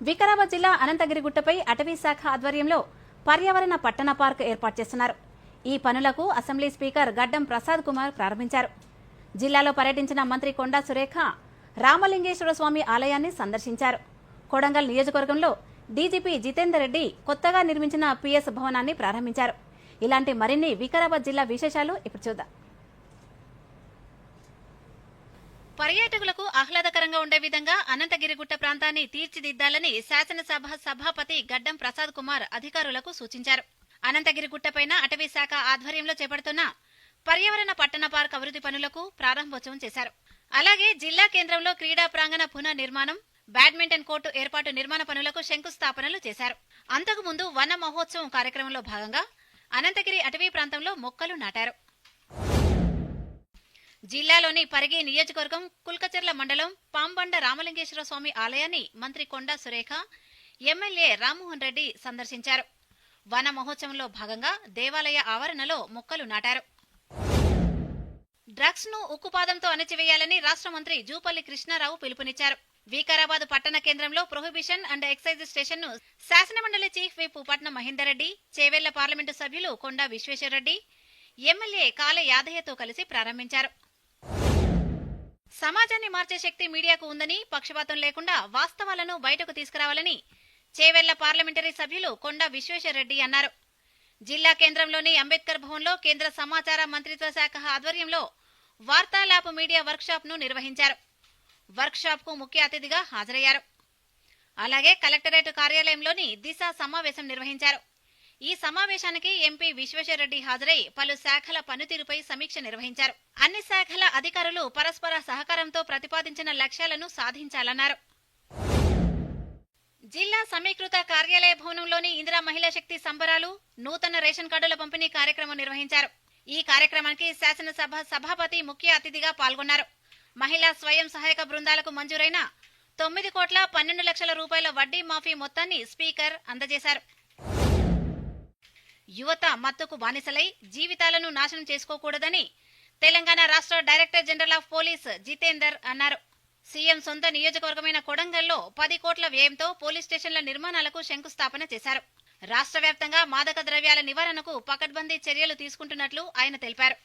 వికారాబాద్ జిల్లా అనంతగిరిగుట్టపై అటవీ శాఖ ఆధ్వర్యంలో పర్యావరణ పట్టణ పార్క్ ఏర్పాటు చేస్తున్నారు. ఈ పనులకు అసెంబ్లీ స్పీకర్ గడ్డం ప్రసాద్ కుమార్ ప్రారంభించారు. జిల్లాలో పర్యటించిన మంత్రి కొండా సురేఖ రామలింగేశ్వర స్వామి ఆలయాన్ని సందర్శించారు. కొడంగల్ నియోజకవర్గంలో డీజీపీ జితేందర్ రెడ్డి కొత్తగా నిర్మించిన పిఎస్ భవనాన్ని ప్రారంభించారు. ఇలాంటి మరిన్ని వికారాబాద్ జిల్లా విశేషాలు ఇప్పుడు చూద్దాం. పర్యాటకులకు ఆహ్లాదకరంగా ఉండే విధంగా అనంతగిరిగుట్ట ప్రాంతాన్ని తీర్చిదిద్దాలని శాసనసభ సభాపతి గడ్డం ప్రసాద్ కుమార్ అధికారులకు సూచించారు. అనంతగిరిగుట్టపైన అటవీ శాఖ ఆధ్వర్యంలో చేపడుతున్న పర్యావరణ పట్టణ పార్క్ అభివృద్ధి పనులకు ప్రారంభోత్సవం చేశారు. అలాగే జిల్లా కేంద్రంలో క్రీడా ప్రాంగణ పునః నిర్మాణం బ్యాడ్మింటన్ కోర్టు ఏర్పాటు నిర్మాణ పనులకు శంకుస్థాపనలు చేశారు. అంతకుముందు వన మహోత్సవం కార్యక్రమంలో భాగంగా అనంతగిరి అటవీ ప్రాంతంలో మొక్కలు నాటారు. జిల్లాలోని పరిగి నియోజకవర్గం కుల్కచెర్ల మండలం పాంబండ రామలింగేశ్వర స్వామి ఆలయాన్ని మంత్రి కొండా సురేఖ ఎమ్మెల్యే రామ్మోహన్ రెడ్డి సందర్శించారు. వన మహోత్సవంలో భాగంగా దేవాలయ ఆవరణలో మొక్కలు నాటారు. డ్రగ్స్ను ఉక్కుపాదంతో అణచివేయాలని రాష్ట్ర మంత్రి జూపల్లి కృష్ణారావు పిలుపునిచ్చారు. వికారాబాద్ పట్టణ కేంద్రంలో ప్రొహిబిషన్ అండ్ ఎక్సైజ్ స్టేషన్ను శాసనమండలి చీఫ్ విప్ పట్నం మహేందర్ రెడ్డి చేవెళ్ళ పార్లమెంటు సభ్యులు కొండా విశ్వేశ్వరరెడ్డి ఎమ్మెల్యే కాల యాదయ్యతో కలిసి ప్రారంభించారు. సమాజాన్ని మార్చే శక్తి మీడియాకు ఉందని పక్షపాతం లేకుండా వాస్తవాలను బయటకు తీసుకురావాలని చేవెళ్ళ పార్లమెంటరీ సభ్యులు కొండ విశ్వేశ్వరరెడ్డి అన్నారు. జిల్లా కేంద్రంలోని అంబేద్కర్ భవన్లో కేంద్ర సమాచార మంత్రిత్వ శాఖ ఆధ్వర్యంలో వార్తాలాప్ మీడియా వర్క్షాప్ను నిర్వహించారు. వర్క్షాప్కు ముఖ్య అతిథిగా హాజరయ్యారు. అలాగే కలెక్టరేట్ కార్యాలయంలోని దిశ సమావేశం నిర్వహించారు. ఈ సమావేశానికి ఎంపీ విశ్వేశ్వరరెడ్డి హాజరై పలు శాఖల పనితీరుపై సమీక్ష నిర్వహించారు. అన్ని శాఖల అధికారులు పరస్పర సహకారంతో ప్రతిపాదించిన లక్ష్యాలను సాధించాలన్నారు. జిల్లా సమీకృత కార్యాలయ భవనంలోని ఇందిరా మహిళా శక్తి సంబరాలు నూతన రేషన్ కార్డుల పంపిణీ కార్యక్రమం నిర్వహించారు. ఈ కార్యక్రమానికి శాసనసభ సభాపతి ముఖ్య అతిథిగా పాల్గొన్నారు. మహిళా స్వయం సహాయక బృందాలకు మంజూరైన తొమ్మిది కోట్ల పన్నెండు లక్షల రూపాయల వడ్డీ మాఫీ మొత్తాన్ని స్పీకర్ అందజేశారు. యువత మత్తుకు బానిసలై జీవితాలను నాశనం చేసుకోకూడదని తెలంగాణ రాష్ట్ర director general of police Jitender అన్నారు. సీఎం సొంత నియోజకవర్గమైన కొడంగల్లో పది కోట్ల వ్యయంతో పోలీస్ స్టేషన్ల నిర్మాణాలకు శంకుస్థాపన చేశారు. రాష్ట్ర వ్యాప్తంగా మాదక ద్రవ్యాల నివారణకు పకడ్బందీ చర్యలు తీసుకుంటున్నట్లు ఆయన తెలిపారు.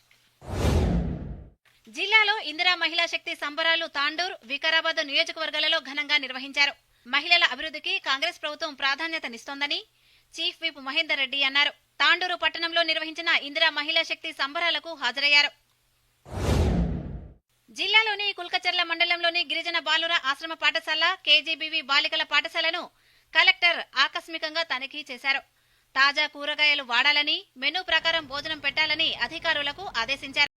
జిల్లాలో ఇందిరా మహిళా శక్తి సంబరాలు తాండూర్ వికారాబాద్ నియోజకవర్గాలలో ఘనంగా నిర్వహించారు. మహిళల అభివృద్ధికి కాంగ్రెస్ ప్రభుత్వం ప్రాధాన్యతనిస్తోందని చీఫ్ విప్ మహేందర్ రెడ్డి అన్నారు. తాండూరు పట్టణంలో నిర్వహించిన ఇందిరా మహిళా శక్తి సంబరాలకు హాజరయ్యారు. జిల్లాలోని కుల్కచర్ల మండలంలోని గిరిజన బాలుర ఆశ్రమ పాఠశాల కేజీబీవి బాలికల పాఠశాలను కలెక్టర్ ఆకస్మికంగా తనిఖీ చేశారు. తాజా కూరగాయలు వాడాలని మెనూ ప్రకారం భోజనం పెట్టాలని అధికారులకు ఆదేశించారు.